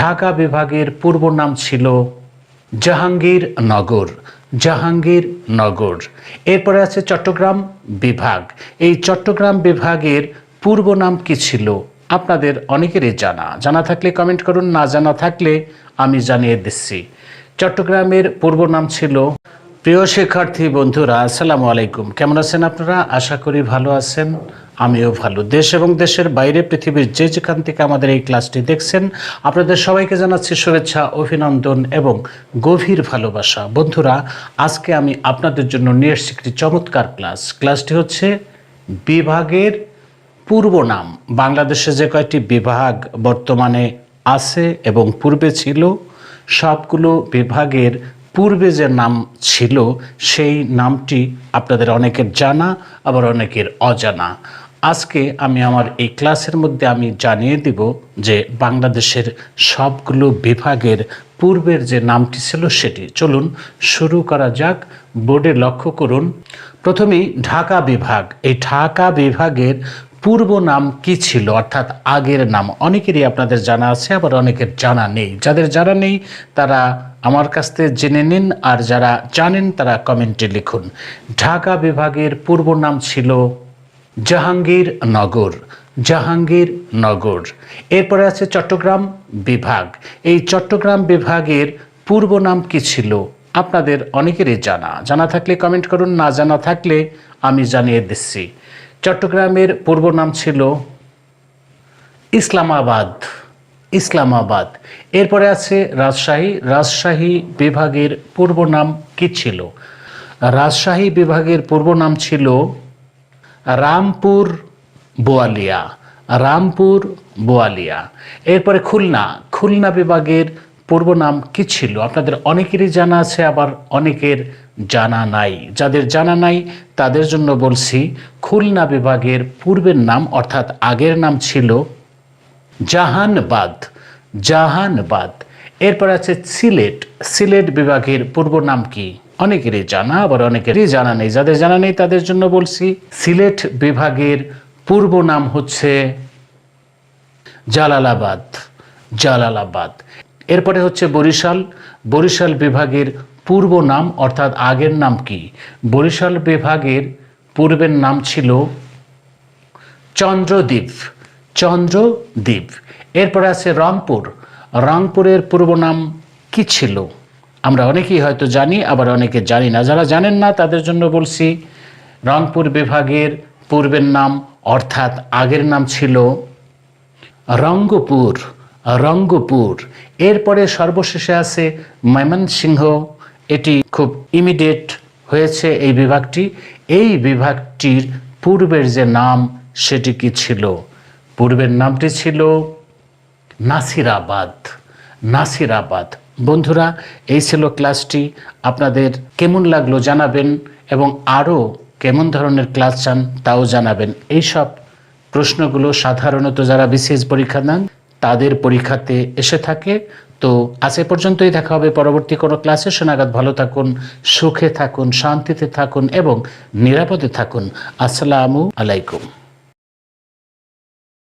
ঢাকা বিভাগের পূর্ব নাম ছিল জাহাঙ্গীর নগর জাহাঙ্গীর নগর। এরপরে আছে চট্টগ্রাম বিভাগ। এই চট্টগ্রাম বিভাগের পূর্ব নাম কি ছিল? আপনাদের অনেকেরই জানা। জানা থাকলে কমেন্ট করুন, না জানা থাকলে আমি জানিয়ে দিচ্ছি। চট্টগ্রামের পূর্ব নাম ছিল প্রিয় শিক্ষার্থী বন্ধুরা, আসসালামু আলাইকুম। কেমন আছেন আপনারা? আশা করি ভালো আছেন। আমিও ভালো। দেশ এবং দেশের বাইরে পৃথিবীর যে যেখান থেকে আমাদের এই ক্লাসটি দেখছেন, আপনাদের সবাইকে জানাচ্ছি শুভেচ্ছা, অভিনন্দন এবং গভীর ভালোবাসা। বন্ধুরা, আজকে আমি আপনাদের জন্য নিয়ে এসেছি একটি চমৎকার ক্লাস। ক্লাসটি হচ্ছে বিভাগের পূর্ব নাম। বাংলাদেশে যে কয়েকটি বিভাগ বর্তমানে আছে এবং পূর্বে ছিল, সবগুলো বিভাগের পূর্বে যে নাম ছিল, সেই নামটি আপনাদের অনেকের জানা, আবার অনেকের অজানা। আজকে আমি আমার এই ক্লাসের মধ্যে আমি জানিয়ে দিব যে বাংলাদেশের সবগুলো বিভাগের পূর্বের যে নামটি ছিল সেটি। চলুন শুরু করা যাক, বোর্ডে লক্ষ্য করুন। প্রথমেই ঢাকা বিভাগ। এই ঢাকা বিভাগের পূর্ব নাম কি ছিল? অর্থাৎ আগের নাম। অনেকেরই আপনাদের জানা আছে, আবার অনেকের জানা নেই। যাদের জানা নেই, তারা আমার কাছ থেকে জেনে নিন, আর যারা জানেন, তারা কমেন্টে লিখুন। ঢাকা বিভাগের পূর্ব নাম ছিল জাহাঙ্গীর নগর জাহাঙ্গীর নগর। এরপরে আছে চট্টগ্রাম বিভাগ। এই চট্টগ্রাম বিভাগের পূর্ব নাম কি ছিল? আপনাদের অনেকেরই জানা। জানা থাকলে কমেন্ট করুন, না জানা থাকলে আমি জানিয়ে দিচ্ছি। চট্টগ্রামের পূর্ব নাম ছিল ইসলামাবাদ ইসলামাবাদ। এরপরে আছে রাজশাহী। রাজশাহী বিভাগের পূর্ব নাম কি ছিল? রাজশাহী বিভাগের পূর্ব নাম ছিল রামপুর বোয়ালিয়া রামপুর বোয়ালিয়া। এরপরে খুলনা খুলনা বিভাগের পূর্ব নাম কি ছিল? আপনাদের অনেকেরই জানা আছে, আবার অনেকের জানা নাই। যাদের জানা নাই, তাদের জন্য বলছি, খুলনা বিভাগের পূর্বের নাম, অর্থাৎ আগের নাম ছিল জাহানবাদ জাহানবাদ। এরপর আছে সিলেট। সিলেট বিভাগের পূর্ব নাম কি? অনেকেরই জানা, আবার অনেকেরই জানা নেই। যাদের জানা নেই, তাদের জন্য বলছি, সিলেট বিভাগের পূর্ব নাম হচ্ছে জালালাবাদ। জালালাবাদ। এরপরে হচ্ছে বরিশাল। বরিশাল বিভাগের পূর্ব নাম, অর্থাৎ আগের নাম কি? বরিশাল বিভাগের পূর্বের নাম ছিল চন্দ্রদ্বীপ। চন্দ্রদ্বীপ। এরপরে আছে রংপুর। রংপুরের পূর্ব নাম কি ছিল? আমরা অনেকেই হয়তো জানি, আবার অনেকে জানি না। যারা জানেন না, তাদের জন্য বলছি রংপুর বিভাগের পূর্বের নাম অর্থাৎ আগের নাম ছিল রঙ্গপুর রঙ্গপুর। এরপরে সর্বশেষে আছে ময়মনসিংহ। এটি খুব ইমিডিয়েট হয়েছে এই বিভাগটি। এই বিভাগটির পূর্বের যে নাম, সেটি কি ছিল? পূর্বের নামটি ছিল নাসিরাবাদ নাসিরাবাদ। বন্ধুরা, এই ছিল ক্লাসটি। আপনাদের কেমন লাগল জানাবেন এবং আরও কেমন ধরনের ক্লাস চান তাও জানাবেন। এইসব প্রশ্নগুলো সাধারণত যারা বিশেষ পরীক্ষা দেন তাদের পরীক্ষাতে এসে থাকে। তো আজ এ পর্যন্তই দেখা হবে পরবর্তী কোনো ক্লাসে। শোনাগাত ভালো থাকুন, সুখে থাকুন, শান্তিতে থাকুন এবং নিরাপদে থাকুন। আসসালামু আলাইকুম।